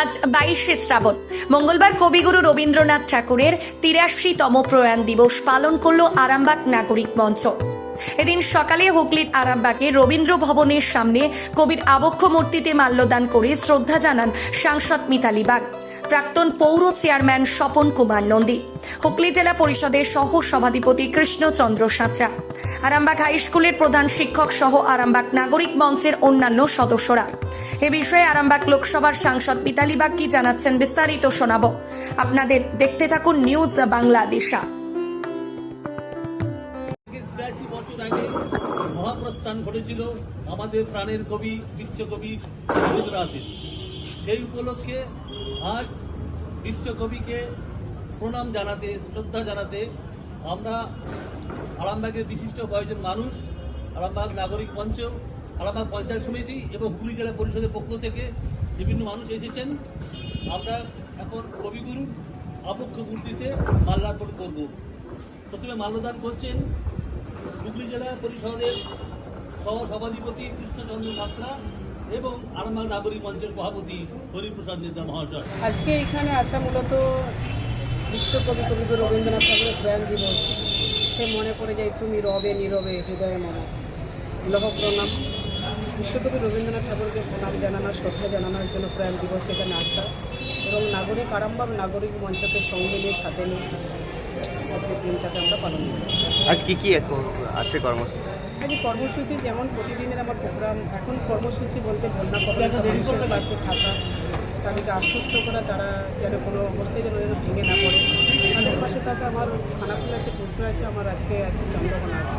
আজ বাইশে শ্রাবণ। মঙ্গলবার কবিগুরু রবীন্দ্রনাথ ঠাকুরের তিরাশিতম প্রয়াণ দিবস পালন করল আরামবাগ নাগরিক মঞ্চ। এদিন সকালে হুগলির আরামবাগে রবীন্দ্র ভবনের সামনে কবির আবক্ষ মূর্তিতে মাল্যদান করে শ্রদ্ধা জানান সাংসদ মিতালি বাগ। প্রাক্তন পৌর চেয়ারম্যান স্বপন কুমার নন্দী, হুগলি জেলা পরিষদের সহ সভাধিপতি কৃষ্ণচন্দ্র সাঁতরা, আরামবাগ হাই স্কুলের প্রধান শিক্ষক সহ আরামবাগ নাগরিক মঞ্চের অন্যান্য সদস্যরা। এ বিষয়ে আরামবাগ লোকসভার সাংসদ মিতালি বাগ কি জানাচ্ছেন বিস্তারিত শোনাব। আপনাদের দেখতে থাকুন নিউজ বাংলাদেশা মহাপ্রস্থান ঘটেছিল আমাদের প্রাণের কবি বিশ্বকবি সেই উপলক্ষে আজ বিশ্বকবিকে প্রণাম জানাতে, শ্রদ্ধা জানাতে আমরা আরামবাগের বিশিষ্ট কয়েকজন মানুষ, আরামবাগ নাগরিক মঞ্চ, আরামবাগ পঞ্চায়েত সমিতি এবং হুগলি জেলা পরিষদের পক্ষ থেকে বিভিন্ন মানুষ এসেছেন। আমরা এখন কবিগুরু আবক্ষ মূর্তিতে মাল্যার্পণ করব। প্রথমে মাল্যদান করছেন হুগলি জেলা পরিষদের সহ সভাধিপতি কৃষ্ণচন্দ্র সাঁতরা। এবং আরামবাগ নাগরিক মঞ্চের সভাপতি হরিপ্রসাদ নেতা মহাশয়। আজকে এখানে আসা মূলত বিশ্বকবি কবিগুরু রবীন্দ্রনাথ ঠাকুরের প্রয়াণ দিবস। সে মনে পড়ে যায় তুমি রবে নীরবে হৃদয়ে মম। লহ প্রণাম। বিশ্বকবি রবীন্দ্রনাথ ঠাকুরকে প্রণাম জানানো শ্রদ্ধা জানানোর জন্য প্রয়াণ দিবস এখানে আসা। এবং নাগরিক আরামবাগ নাগরিক মঞ্চকে সঙ্গে নিয়ে সাথে নিয়ে আজকের দিনটাকে আমরা পালন করি আজ কি কি এক- আছে কর্মসূচি। আজকে কর্মসূচি যেমন প্রতিদিনের আমার প্রোগ্রাম এখন কর্মসূচি বলতে বন্যা মানুষের পাশে থাকা তাদেরকে আশ্বস্ত করা তারা যেন কোনো অবস্থায় যেন যেন ভেঙে না পড়ে। তাদের পাশে থাকা আমার খানাকুল আছে পশু আছে আমার আজকে আছে চন্দ্রকোনা আছে।